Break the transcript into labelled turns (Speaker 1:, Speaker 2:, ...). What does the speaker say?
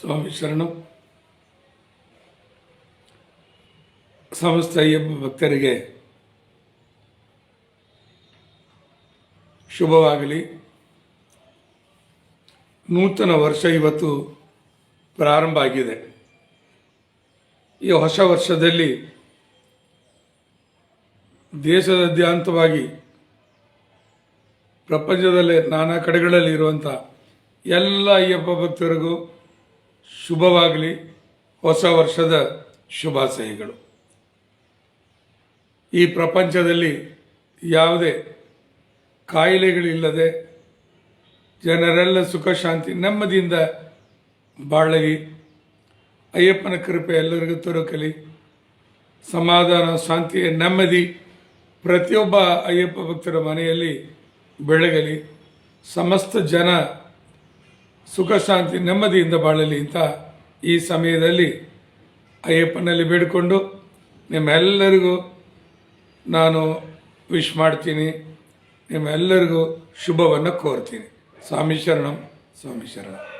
Speaker 1: ಸ್ವಾಮಿ ಶರಣಂ. ಸಮಸ್ತ ಅಯ್ಯಪ್ಪ ಭಕ್ತರಿಗೆ ಶುಭವಾಗಲಿ. ನೂತನ ವರ್ಷ ಇವತ್ತು ಪ್ರಾರಂಭ ಆಗಿದೆ. ಈ ಹೊಸ ವರ್ಷದಲ್ಲಿ ದೇಶದಾದ್ಯಂತವಾಗಿ ಪ್ರಪಂಚದಲ್ಲೇ ನಾನಾ ಕಡೆಗಳಲ್ಲಿ ಇರುವಂಥ ಎಲ್ಲ ಅಯ್ಯಪ್ಪ ಭಕ್ತರಿಗೂ ಶುಭವಾಗಲಿ. ಹೊಸ ವರ್ಷದ ಶುಭಾಶಯಗಳು. ಈ ಪ್ರಪಂಚದಲ್ಲಿ ಯಾವುದೇ ಕಾಯಿಲೆಗಳಿಲ್ಲದೆ ಜನರೆಲ್ಲ ಸುಖ, ಶಾಂತಿ, ನೆಮ್ಮದಿಯಿಂದ ಬಾಳಲಿ. ಅಯ್ಯಪ್ಪನ ಕೃಪೆ ಎಲ್ಲರಿಗೂ ದೊರಕಲಿ ಸಮಾಧಾನ, ಶಾಂತಿ, ನೆಮ್ಮದಿ ಪ್ರತಿಯೊಬ್ಬ ಅಯ್ಯಪ್ಪ ಭಕ್ತರ ಮನೆಯಲ್ಲಿ ಬೆಳಗಲಿ. ಸಮಸ್ತ ಜನ ಸುಖ, ಶಾಂತಿ, ನೆಮ್ಮದಿಯಿಂದ ಬಾಳಲಿ ಅಂತ ಈ ಸಮಯದಲ್ಲಿ ಅಯ್ಯಪ್ಪನಲ್ಲಿ ಬೇಡಿಕೊಂಡು ನಿಮ್ಮೆಲ್ಲರಿಗೂ ನಾನು ವಿಶ್ ಮಾಡ್ತೀನಿ. ನಿಮ್ಮೆಲ್ಲರಿಗೂ ಶುಭವನ್ನು ಕೋರ್ತೀನಿ. ಸ್ವಾಮಿ ಶರಣಂ ಸ್ವಾಮಿ ಶರಣಂ.